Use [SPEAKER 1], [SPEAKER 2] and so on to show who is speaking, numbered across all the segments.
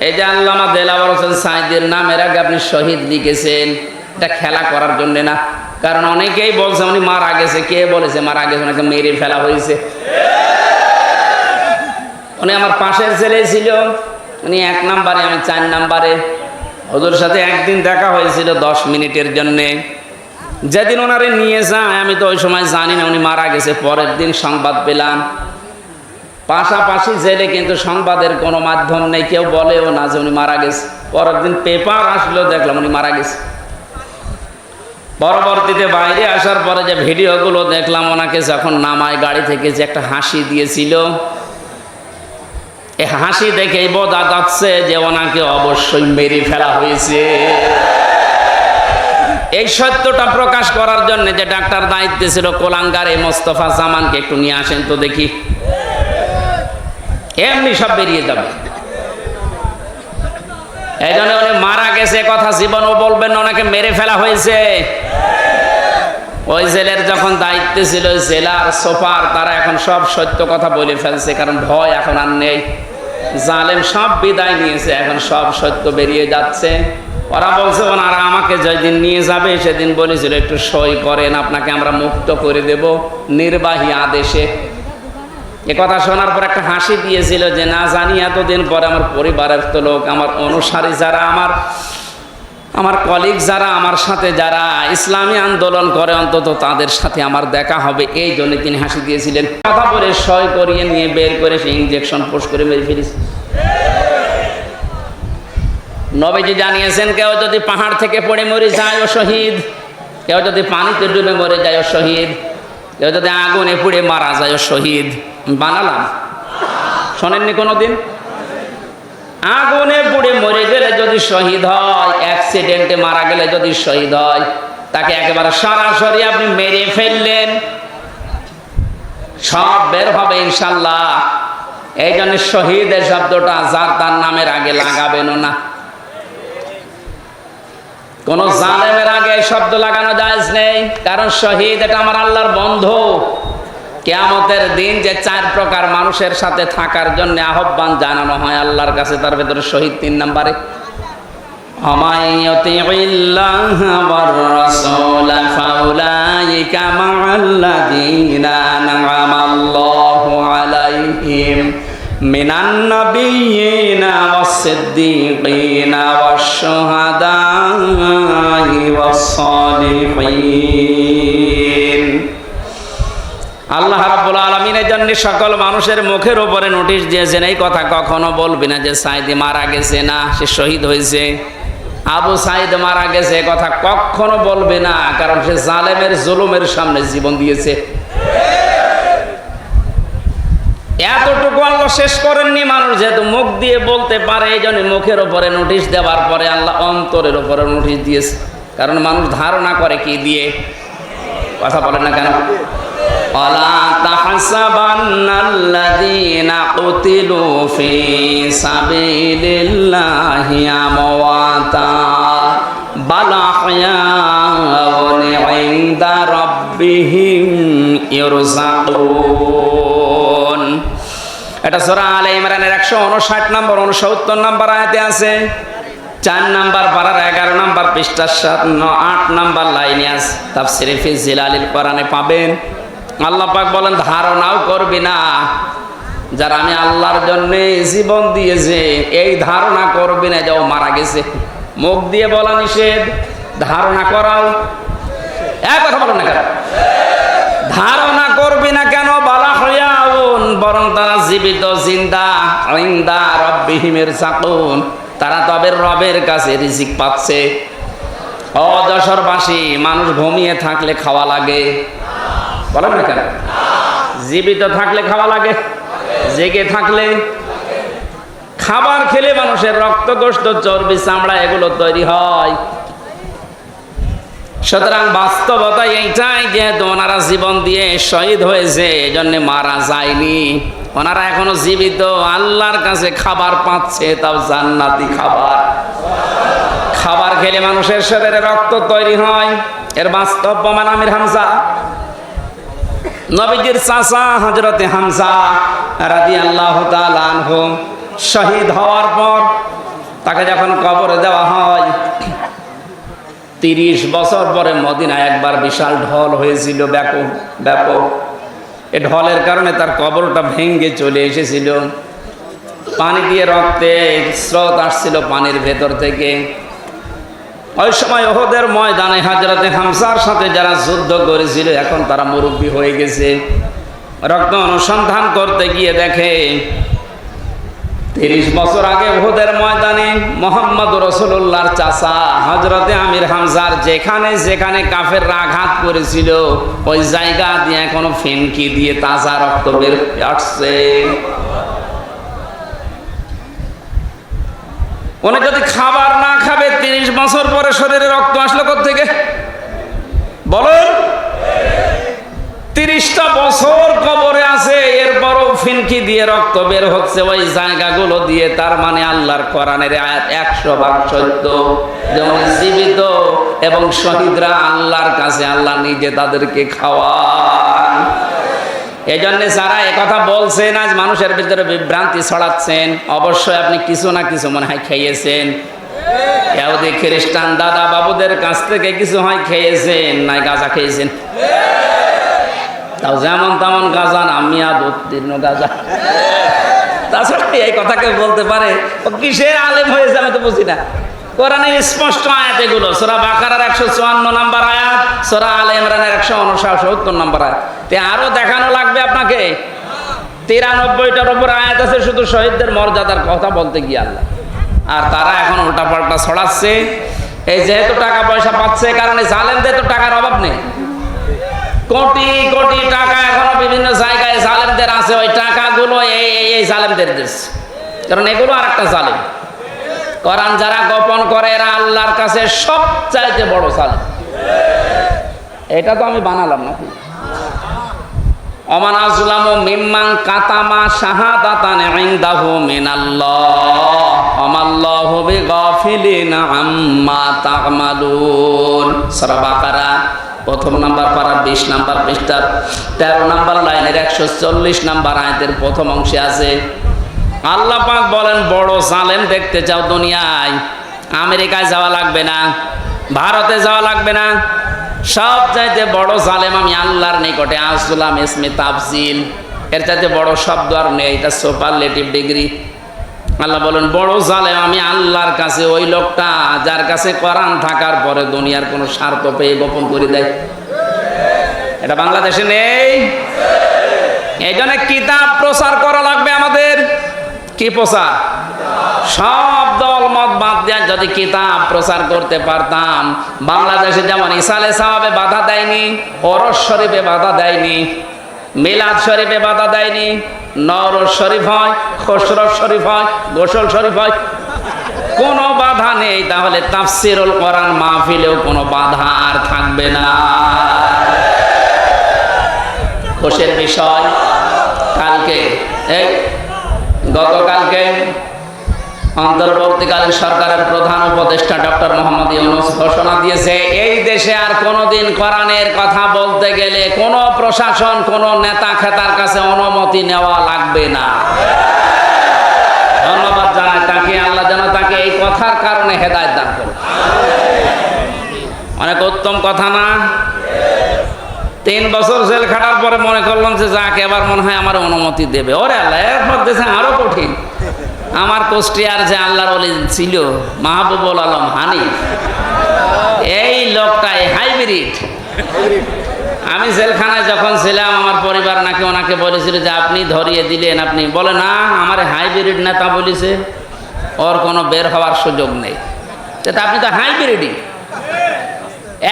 [SPEAKER 1] এই যে আল্লামা দেলাওয়ার হোসেন সাইদের নামের আগে আপনি শহীদ লিখেছেন। এটা খেলা করার জন্য না। কারণ অনেকেই বলছে, উনি মারা গেছে। কে বলেছে মারা গেছে? ওনাকে মেরে ফেলা হয়েছে। উনি আমার পাশের ছেলে ছিল। উনি এক নাম্বারে, আমি চার নাম্বারে। ওদের সাথে একদিন দেখা হয়েছিল দশ মিনিটের জন্যে। যেদিন ওনারে নিয়ে যায়, আমি তো ওই সময় জানি না উনি মারা গেছে। পরের দিন সংবাদ পেলাম। পাশাপাশি জেলে কিন্তু সংবাদের কোনো মাধ্যম নেই, কেউ বলেও না যে উনি মারা গেছে। পরের দিন পেপার আসলো, দেখলাম উনি মারা গেছে। পরবর্তীতে বাইরে আসার পরে যে ভিডিওগুলো দেখলাম, ওনাকে যখন নামায় গাড়ি থেকে যে একটা হাসি দিয়েছিল এই হাসি দেখেই বোঝা যাচ্ছে যে ওনাকে অবশ্যই মেরে ফেলা হয়েছে। এই সত্যটা প্রকাশ করার জন্য যে ডাক্তার দায়িত্বে ছিল কোলাঙ্গার এই মোস্তফা জামানকে একটু নিয়ে আসেন তো দেখি। এমনি সব বেরিয়ে যাবে। এই জন্য উনি মারা গেছে কথা জীবনও বলবেন ওনাকে মেরে ফেলা হয়েছে। ওই জেলের যখন দায়িত্বে ছিল জেলার সোপার, তারা এখন সব সত্য কথা বলে ফেলছে, কারণ ভয় এখন আর নেই। জালেম সব বিদায় নিয়েছে, এখন সব সত্য বেরিয়ে যাচ্ছে। ওরা বলছে, ওনারা আমাকে যেদিন নিয়ে যাবে, সেদিন বলেছিল, একটু সই করেন, আপনাকে আমরা মুক্ত করে দেব। নির্বাহী আদেশে এ কথা শোনার পর একটা হাসি দিয়েছিল যে, না জানি, এতদিন পরে আমার পরিবারের তো লোক, আমার অনুসারী যারা, আমার আমার কলিগ যারা, আমার সাথে যারা ইসলামী আন্দোলন করে, অন্তত তাদের সাথে আমার দেখা হবে। এই জন্য তিনি হাসি দিয়েছিলেন। কথা বলে সয় করিয়ে নিয়ে বের করে সে ইঞ্জেকশন পোষ করে মেরে ফেলিস নবীজি জানিয়েছেন, কেউ যদি পাহাড় থেকে পড়ে মরে যায়, ও শহীদ। কেউ যদি পানিতে ডুবে মরে যায়, ও শহীদ। কেউ যদি আগুনে পুড়ে মারা যায়, ও শহীদ। বানালাম। শোনেননি কোনোদিন? আগুনে পুড়ে মরে গেলে যদি শহীদ হয় অ্যাক্সিডেন্টে মারা গেলে যদি শহীদ হয়, তাকে একেবারে সরাসরি আপনি মেরে ফেললেন। সব বের হবে ইনশাল্লাহ। এই জন্য শহীদের শব্দটা যার তার নামের আগে লাগাবেন না। কোন জালেমের আগে শব্দ লাগানো যায় নেই, কারণ শহীদ এটা আমার আল্লাহর বন্ধু। কেয়ামতের দিন যে চার প্রকার মানুষের সাথে থাকার জন্য আহ্বান জানানো হয় আল্লাহর কাছে, তার ভেতরে শহীদ তিন নম্বরে। মিনান্নবীনা ওয়াসসিদ্দীকিনা ওয়াশ-শুহাদা ওয়াস-সালিহিন। আল্লাহ রাব্বুল আলমিনের জন্য সকল মানুষের মুখের উপরে নোটিশ দিয়েছেন, এই কথা কখনো বলবি না যে সাইদি মারা গেছে না, সে শহীদ হয়েছে। আবু সাইদ মারা গেছে কথা কখনো বলবে না, কারণ সে জালেমের জুলুমের সামনে জীবন দিয়েছে। এতটুকু আল্লাহ শেষ করেননি মানুষ, যেহেতু মুখ দিয়ে বলতে পারে এই জন্য মুখের উপরে নোটিশ দেওয়ার পরে আল্লাহ অন্তরের উপরে নোটিশ দিয়েছে। কারণ মানুষ ধারণা করে কি দিয়ে, কথা বলে না কেন? ولا تحسبن الذين قتلوا في سبيل الله أمواتا بل أحياء عند ربهم يرزقون এটা সোরা আলে ইমরানের একশো উনষাট নম্বর উনসত্তর নম্বর আয়াতে আছে চার নাম্বার পাড়ার এগারো নাম্বার পৃষ্ঠার সাত ন আট নাম্বার লাইনে আছে তাফসিরে ফিজিল আলীল কোরআনে পাবেন আল্লাহ পাক বলেন, ধারণাও করবি না। যারা আমি আল্লাহর জন্য জীবন দিয়েছে, এই ধারণা করবি না যে ও মারা গেছে। মুখ দিয়ে বলা নিষেধ, ধারণা করাও। এক কথা বলো না ধারণা করবি না কেন, বলা হইয়াউন বরং তারা জীবিত, জিন্দা ইন্দা রব্বিহিমের চাকুন তারা তবে রবের কাছে রিজিক পাচ্ছে। অযশোরবাসী, মানুষ ঘুমিয়ে থাকলে খাওয়া লাগে। বলেন না কেন? জীবিত থাকলে খাওয়া লাগে, জেগে থাকলে। খাবার খেলে মানুষের রক্ত গোস্ত চর্বি, চামড়া এগুলো তৈরি হয়। সুতরাং বাস্তবতা এইটাই যেহেতু ওনারা জীবন দিয়ে শহীদ হয়েছে এই জন্য মারা যায়নি। ওনারা এখনও জীবিত, আল্লাহর কাছে খাবার পাচ্ছে, তাও জান্নাতি খাবার। খাবার খেলে মানুষের শরীরে রক্ত তৈরি হয়। এর বাস্তব প্রমাণ আমির হামজা নবীজির চাচা হজরতে হামজা রাদি আল্লাহ শহীদ হওয়ার পর তাকে যখন কবরে দেওয়া হয়, তিরিশ বছর পরে মদিনায় একবার বিশাল ঢল হয়েছিল, ব্যাপক ব্যাপক। এ ঢলের কারণে তার কবরটা ভেঙ্গে চলে এসেছিল। পানি দিয়ে রক্তে স্রোত আসছিল পানির ভেতর থেকে। ওই সময় ওহদের ময়দানে হাজরাতে হামসার সাথে যারা যুদ্ধ করেছিল, এখন তারা মুরব্বী হয়ে গেছে। রক্ত অনুসন্ধান করতে গিয়ে দেখে, তিরিশ বছর আগে ওহদের ময়দানে মোহাম্মদ রসুল্লাহর চাষা হজরতে আমির হামজার যেখানে যেখানে কাফের আঘাত করেছিল, ওই জায়গা দিয়ে এখনও ফেনকি দিয়ে তাজা রক্ত বের আসছে উনি যদি খাবার না খাবে, তিরিশ বছর পরে শরীরে রক্ত আসলো থেকে বলুন। তিরিশটা বছর কবরে আছে, এরপরও ফিনকি দিয়ে রক্ত বের হচ্ছে, ওই জায়গাগুলো দিয়ে, তার মানে আল্লাহর কোরআনের আয়াত একশো ভাগ সত্য। যেমন জীবিত এবং শহীদরা আল্লাহর কাছে আল্লাহ নিজে তাদেরকে খাওয়ান এই জন্য যারা একথা বলছেন, আজ মানুষের ভিতরে বিভ্রান্তি ছড়াচ্ছেন, অবশ্যই আপনি কিছু না কিছু মনে হয় খেয়েছেন। ইয়াহুদি খ্রিস্টান দাদা বাবুদের কাছ থেকে কিছু হয় খেয়েছেন, নাই গাঁজা খেয়েছেন। তাও যেমন তেমন গাজা না মেয়াদ উত্তীর্ণ গাজা। তাছাড়া এই কথাকে বলতে পারে? কিসের আলেম হয়েছে আমি তো বুঝি না। কোরআনে স্পষ্ট আয়াত এগুলো, সোরা বাকারার একশো চুয়ান্ন নাম্বার আয়াত, সোরা আলে ইমরানের একশো উনসত্তর নাম্বার আয়াত। আরও দেখানো লাগবে আপনাকে। তিরানব্বইটার উপর আয়াত আছে, শুধু শহীদদের মর্যাদার কথা বলতে গিয়ে আল্লাহ। আর তারা এখন উল্টা পাল্টা ছড়াচ্ছে। এই যেহেতু টাকা পয়সা পাচ্ছে কারণে জালেমদের তো টাকার অভাব নেই। কোটি কোটি টাকা এখনও বিভিন্ন জায়গায় জালেমদের আছে, ওই টাকাগুলো এই, এই- এই জালেমদের দিচ্ছে কারণ এগুলো আর একটা জালেম। করান যারা গোপন করে, এরা আল্লাহর কাছে সবচাইতে বড় জালেম। এটা তো আমি বানালাম নাকি? অমান আজলাম মিম্মাং কাতামা শাহাদাতান ইনদাহু মিনাল্লাহ। আমাল্লাহু বিগাফিলিন আম্মা তা'মালুন সূরা বাকারা, প্রথম নাম্বার পারার বিশ নাম্বার পৃষ্ঠার তেরো নাম্বার লাইনের একশো চল্লিশ নাম্বার আয়তের প্রথম অংশে আছে, আল্লাহ পাক বলেন, বড় জালেম দেখতে চাও দুনিয়ায়। আমেরিকায় যাওয়া লাগবে না, ভারতে যাওয়া লাগবে না সব চাইতে বড় জালেম আমি আল্লাহর নিকটে আসলাম ইসমে তাফজিল। এর চাইতে বড় শব্দ আর নেই, এটা সুপারলেটিভ ডিগ্রি আল্লাহ বলেন, বড় জালেম আমি আল্লাহর কাছে, ওই লোকটা যার কাছে কোরআন থাকার পরে দুনিয়ার কোনো স্বার্থ পেয়ে গোপন করে দেয়। এটা বাংলাদেশে নেই। এই জন্য কিতাব প্রচার করা লাগবে আমাদের। কি প্রচার? সব দল মত বাদ দেওয়া যদি কিতাব প্রচার করতে পারতাম, বাংলাদেশে যেমন ইসালে সাহাবে বাধা দেয়নি অরস শরীফে বাধা দেয়নি, মিলাদ শরীফে বাধা দেয়নি নরস শরীফ হয় খসরস শরীফ হয়, গোসল শরীফ হয়, কোনো বাধা নেই। তাহলে তাফসিরুল কোরআন মাহফিলেও কোনো বাধা আর থাকবে না। খুশের বিষয় কালকে, এই গতকালকে অন্তর্বর্তীকালীন সরকারের প্রধান উপদেষ্টা ডক্টর মোহাম্মদ ইউনুস ঘোষণা দিয়েছে, এই দেশে আর কোনোদিন কোরআনের কথা বলতে গেলে কোনো প্রশাসন, কোনো নেতা খেতার কাছে অনুমতি নেওয়া লাগবে না। ধন্যবাদ জানাই তাকে, আল্লাহ যেন তাকে এই কথার কারণে হেদায়ত দান করে অনেক উত্তম কথা না? তিন বছর জেল খাটার পরে মনে করলাম যে যাক, এবার মনে হয় আমার অনুমতি দেবে। ওরে আল্লাহ, এরপর দেশে আরও কঠিন। আমার কুষ্টিয়ার যে আল্লাহর অলি ছিল, মাহবুবুল আলম হানি, এই লোকটাই হাইব্রিড। আমি জেলখানায় যখন ছিলাম, আমার পরিবার নাকি ওনাকে বলেছিল যে আপনি ধরিয়ে দিলেন, আপনি বলে, না, আমার হাইব্রিড নেতা বলেছে, ওর কোনো বের হওয়ার সুযোগ নেই। আপনি তো হাইব্রিডই।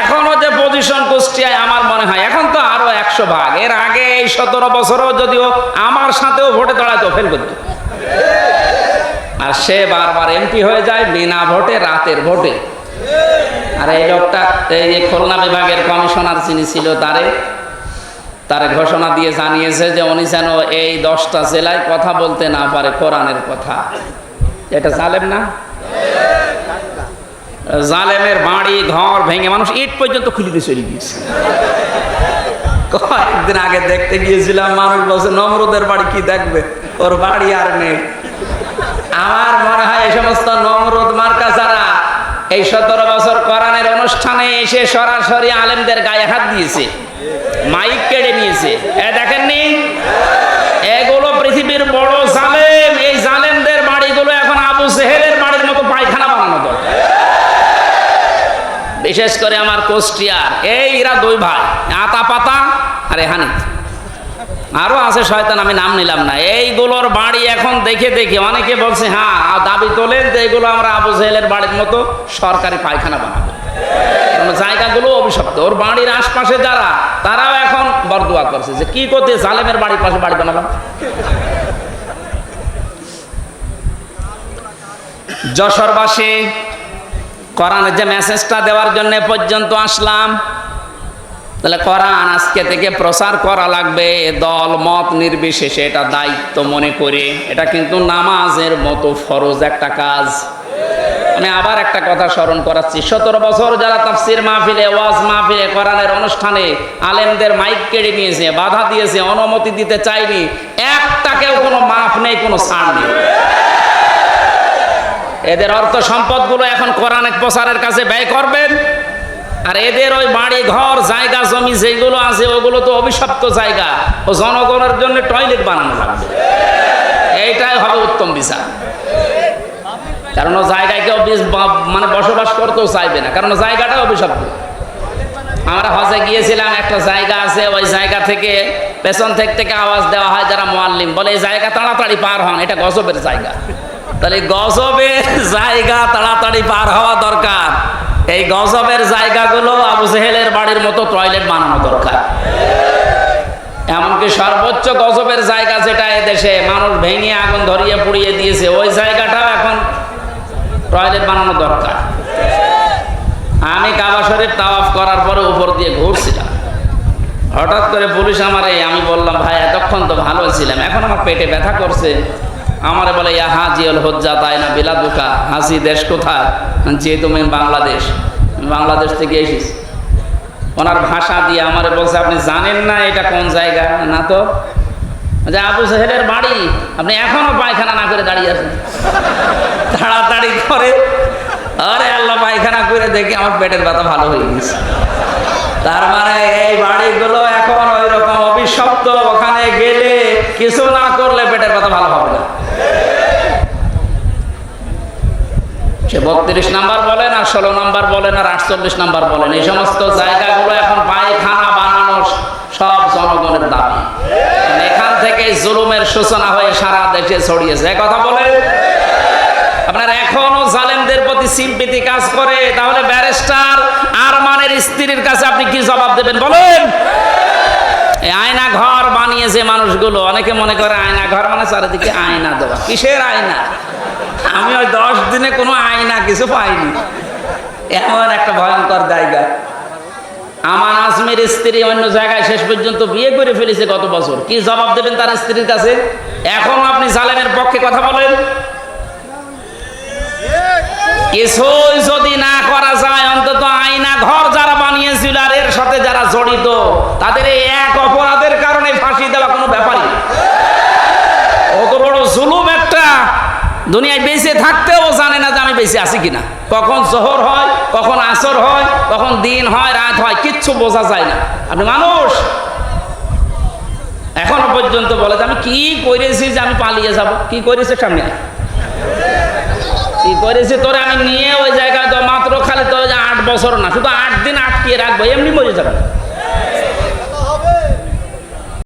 [SPEAKER 1] এখনও যে পজিশন কুষ্টিয়ায় আমার মনে হয়, এখন তো আরও একশো ভাগ। এর আগে এই সতেরো বছরও যদিও আমার সাথেও ভোটে দাঁড়াতো, ফেল করতো। আর সে বারবার এমপি হয়ে যায় বিনা ভোটে, রাতের ভোটে। আর এই লোকটা, এই খুলনা বিভাগের কমিশনার যিনি ছিল তারে, তার ঘোষণা দিয়ে জানিয়েছে যে উনি যেন এই দশটা জেলায় কথা বলতে না পারে কোরআনের কথা। এটা জালেম না? জালেমের বাড়ি, ঘর ভেঙে মানুষ ইট পর্যন্ত খুলে দিয়ে চলে গিয়েছে। কয়েকদিন আগে দেখতে গিয়েছিলাম, মানুষ বলছে, নমরুদের বাড়ি কি দেখবে? ওর বাড়ি আর নেই। আমার মনে হয় এই সমস্ত নমরুদ মার্কা যারা এই সতেরো বছর কোরআনের অনুষ্ঠানে এসে সরাসরি আলেমদের গায়ে হাত দিয়েছে, মাইক কেড়ে নিয়েছে। এ দেখেননি? এগুলো পৃথিবীর বড় জালেম, এই জালেমদের বাড়িগুলো এখন আবু সেহেলের বাড়ির মতো পায়খানা বানানো দরকার। বিশেষ করে আমার কোষ্টিয়ার, এই এরা দুই ভাই, আতা পাতা আর হানিফ। আরও আছে শয়তান, আমি নাম নিলাম না। এইগুলোর বাড়ি এখন দেখে দেখে অনেকে বলছে হ্যাঁ দাবি তোলেন যে এইগুলো আমরা আবু জেহেলের বাড়ির মতো সরকারি পায়খানা বানাবো। জায়গাগুলো অভিশপ্ত। ওর বাড়ির আশপাশে যারা, তারাও এখন বরদোয়া করছে যে, কি করতে জালেমের বাড়ির পাশে বাড়ি বানালাম? যশোরবাসী, কোরআনের যে মেসেজটা দেওয়ার জন্য পর্যন্ত আসলাম। তাহলে কোরআন আজকে থেকে প্রচার করা লাগবে, দল, মত নির্বিশেষে, এটা দায়িত্ব মনে করে। এটা কিন্তু নামাজের মতো ফরজ একটা কাজ। আমি আবার একটা কথা স্মরণ করাচ্ছি। সতেরো বছর যারা তাফসির মাহফিলে, ওয়াজ মাহফিলে, কোরআনের অনুষ্ঠানে আলেমদের মাইক কেড়ে নিয়েছে, বাধা দিয়েছে, অনুমতি দিতে চাইনি একটাকেও কোনো মাফ নেই, কোনো ছাড় নেই। এদের অর্থ সম্পদগুলো এখন কোরআনের প্রচারের কাছে ব্যয় করবেন। আর এদের ওই বাড়ি, ঘর, জায়গা, জমি যেগুলো আছে, ওগুলো তো অভিশপ্ত জায়গা। ও জনগণের জন্য টয়লেট বানানো লাগবে। এইটাই হবে উত্তম বিচার। কারণ ও জায়গায় কেউ মানে বসবাস করতেও চাইবে না। কারণ জায়গাটা অভিশপ্ত। আমরা হজে গিয়েছিলাম, একটা জায়গা আছে, ওই জায়গা থেকে পেছন থেকে থেকে আওয়াজ দেওয়া হয় যারা মোয়াল্লিম। বলে, এই জায়গা তাড়াতাড়ি পার হন, এটা গজবের জায়গা। তাহলে গজবের জায়গা তাড়াতাড়ি পার হওয়া দরকার। এই গজবের জায়গাগুলো আবু জেহেলের বাড়ির মতো টয়লেট বানানো দরকার। এমনকি সর্বোচ্চ গজবের জায়গা যেটা এদেশে মানুষ ভেঙে আগুন ধরিয়ে পুড়িয়ে দিয়েছে, ওই জায়গাটাও এখন টয়লেট বানানো দরকার। আমি কাবা শরীফ তাওয়াফ করার পরে উপর দিয়ে ঘুরছিলাম। হঠাৎ করে পুলিশ আমারে, আমি বললাম, ভাই, এতক্ষণ তো ভালো ছিলাম, এখন আমার পেটে ব্যথা করছে। আমারে বলে, ইয়া হাজিউল হজ্জা, তাই না বিলাদুকা হাসি দেশ কোথায়? যে তুমি বাংলাদেশ বাংলাদেশ থেকে এসেছি। ওনার ভাষা দিয়ে আমারে বলছে, আপনি জানেন না এটা কোন জায়গা? না তো? যে আবু সাহেবের বাড়ি। আপনি এখনও পায়খানা না করে দাঁড়িয়ে আছেন। তাড়াতাড়ি করে, আরে আল্লাহ, পায়খানা করে দেখি, আমার পেটের ব্যথা ভালো হয়ে গেছে। তার মানে এই বাড়িগুলো এখন ওই রকম অভিশপ্ত, ওখানে গেলে কিছু না করলে পেটের ব্যথা ভালো হবে না। সে বত্রিশ নাম্বার বলেন আর ষোলো নাম্বার বলেন আর আটচল্লিশ নাম্বার বলেন এই সমস্ত জায়গাগুলো এখন পায়খানা বানানো সব জনগণের দাবি। এখান থেকে জুলুমের সূচনা হয়ে সারা দেশে ছড়িয়েছে। কথা বলে আপনার এখনও জালেমদের প্রতি সিম্পিতি কাজ করে, তাহলে ব্যারিস্টার, আরমানের স্ত্রীর কাছে আপনি কি জবাব দেবেন? বলেন। আয়না ঘর বানিয়েছে মানুষগুলো। অনেকে মনে করে আয়না ঘর মানে চারিদিকে আয়না দেওয়া। কিসের আয়না? আমি ওই দশ দিনে কোনো আয়না কিছু পাইনি। এমন একটা ভয়ঙ্কর জায়গা। আমার আজমের স্ত্রী অন্য জায়গায় শেষ পর্যন্ত বিয়ে করে ফেলেছে গত বছর। কি জবাব দেবেন তার স্ত্রীর কাছে? এখনও আপনি জালেমের পক্ষে কথা বলেন? কিছুই যদি না করা যায়, অন্তত আয়না ঘর যারা বানিয়েছিল আর এর সাথে যারা জড়িত, তাদের এই এক অপরাধের কারণে ফাঁসি দেওয়া কোনো ব্যাপারই। অত বড় জুলুম একটা দুনিয়ায় বেঁচে থাকতেও জানে না যে আমি বেঁচে আছি কিনা কখন জোহর হয়, কখন আসর হয়, কখন দিন হয়, রাত হয়, কিচ্ছু বোঝা যায় না আপনি মানুষ এখনও পর্যন্ত বলে যে আমি কি করেছি যে আমি পালিয়ে যাব কি করেছে সামনে। কি করেছে তোরে আমি নিয়ে ওই জায়গায় তো মাত্র খালি তোর আট বছর না, শুধু আট দিন আটকিয়ে রাখব, এমনি মরে যাবে